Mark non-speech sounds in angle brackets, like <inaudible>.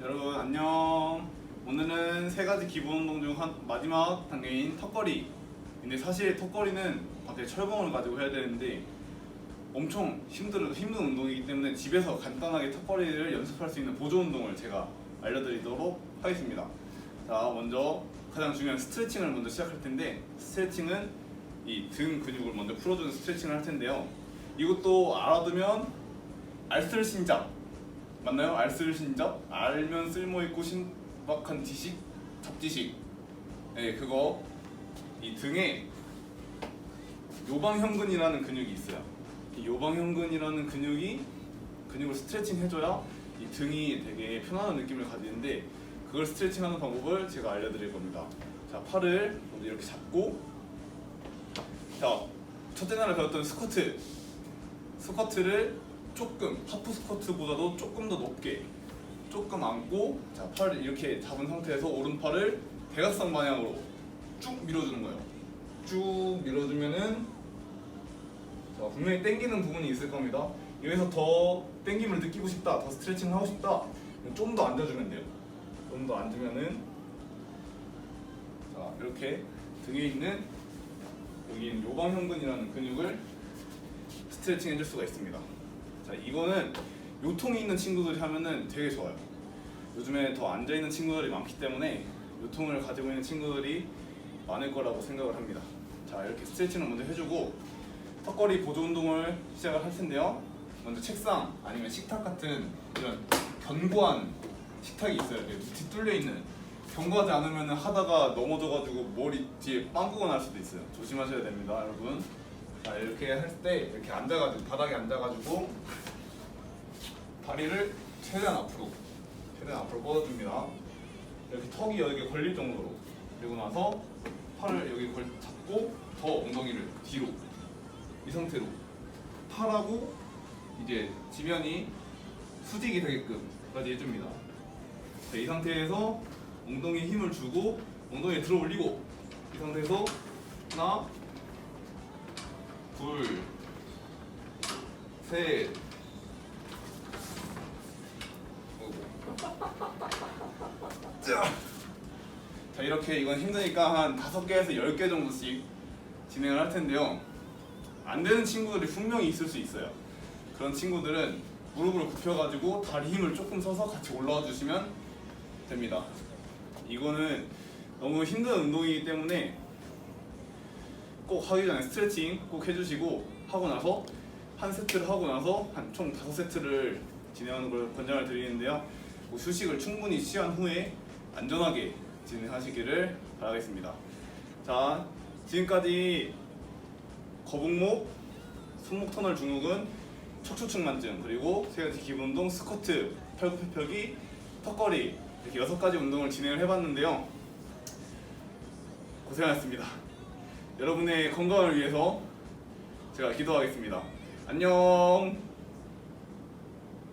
여러분 안녕. 오늘은 세 가지 기본 운동 중 한, 마지막 단계인 턱걸이. 근데 사실 턱걸이는 갑자기 철봉을 가지고 해야 되는데 엄청 힘들 힘든 운동이기 때문에 집에서 간단하게 턱걸이를 연습할 수 있는 보조 운동을 제가 알려드리도록 하겠습니다. 자 먼저 가장 중요한 스트레칭을 먼저 시작할 텐데 스트레칭은 이 등 근육을 먼저 풀어주는 스트레칭을 할 텐데요. 이것도 알아두면 알쓸신잡 맞나요? 알쓸신잡 알면 쓸모있고 신박한 지식? 잡지식. 네 그거. 이 등에 요방형근이라는 근육이 있어요. 이 요방형근이라는 근육이 근육을 스트레칭 해줘야 이 등이 되게 편안한 느낌을 가지는데 그걸 스트레칭하는 방법을 제가 알려드릴 겁니다. 자 팔을 이렇게 잡고 자 첫째 날에 배웠던 스쿼트. 스쿼트를 조금 하프 스쿼트보다도 조금 더 높게 조금 앉고 자 팔을 이렇게 잡은 상태에서 오른팔을 대각선 방향으로 쭉 밀어주는 거예요. 쭉 밀어주면은 자 분명히 당기는 부분이 있을 겁니다. 여기서 더 당김을 느끼고 싶다, 더 스트레칭 하고 싶다, 좀 더 앉아주면 돼요. 좀 더 앉으면은 자 이렇게 등에 있는 여기 있는 요방형근이라는 근육을 스트레칭 해줄 수가 있습니다. 자, 이거는 요통이 있는 친구들이 하면은 되게 좋아요. 요즘에 더 앉아 있는 친구들이 많기 때문에 요통을 가지고 있는 친구들이 많을 거라고 생각을 합니다. 자, 이렇게 스트레칭을 먼저 해주고 턱걸이 보조 운동을 시작을 할 텐데요. 먼저 책상 아니면 식탁 같은 이런 견고한 식탁이 있어요. 이렇게 뒤뚫려 있는 견고하지 않으면 하다가 넘어져가지고 머리 뒤에 빵꾸가 날 수도 있어요. 조심하셔야 됩니다, 여러분. 자 이렇게 할 때 이렇게 앉아가지고 바닥에 앉아가지고 다리를 최대한 앞으로 최대한 앞으로 뻗어줍니다. 이렇게 턱이 여기 걸릴 정도로 그리고 나서 팔을 여기 걸 잡고 더 엉덩이를 뒤로 이 상태로 팔하고 이제 지면이 수직이 되게끔까지 해줍니다. 자, 이 상태에서 엉덩이에 힘을 주고 엉덩이에 들어 올리고 이 상태에서 하나 둘, 셋, <laughs> 자. 자 이렇게 이건 힘드니까 한 다섯 개에서 열 개 정도씩 진행을 할 텐데요. 안 되는 친구들이 분명히 있을 수 있어요. 그런 친구들은 무릎을 굽혀가지고 다리 힘을 조금 써서 같이 올라와 주시면 됩니다. 이거는 너무 힘든 운동이기 때문에 꼭 하기 전에 스트레칭 꼭 해주시고 하고 나서 한 세트를 하고 나서 한 총 다섯 세트를 진행하는 걸 권장을 드리는데요. 뭐 휴식을 충분히 취한 후에 안전하게 진행하시기를 바라겠습니다. 자, 지금까지 거북목, 손목 터널 중후군, 척추측만증 그리고 세 가지 기본 운동 스쿼트, 팔굽혀펴기, 턱걸이 이렇게 여섯 가지 운동을 진행을 해봤는데요. 고생하셨습니다. 여러분의 건강을 위해서 제가 기도하겠습니다. 안녕.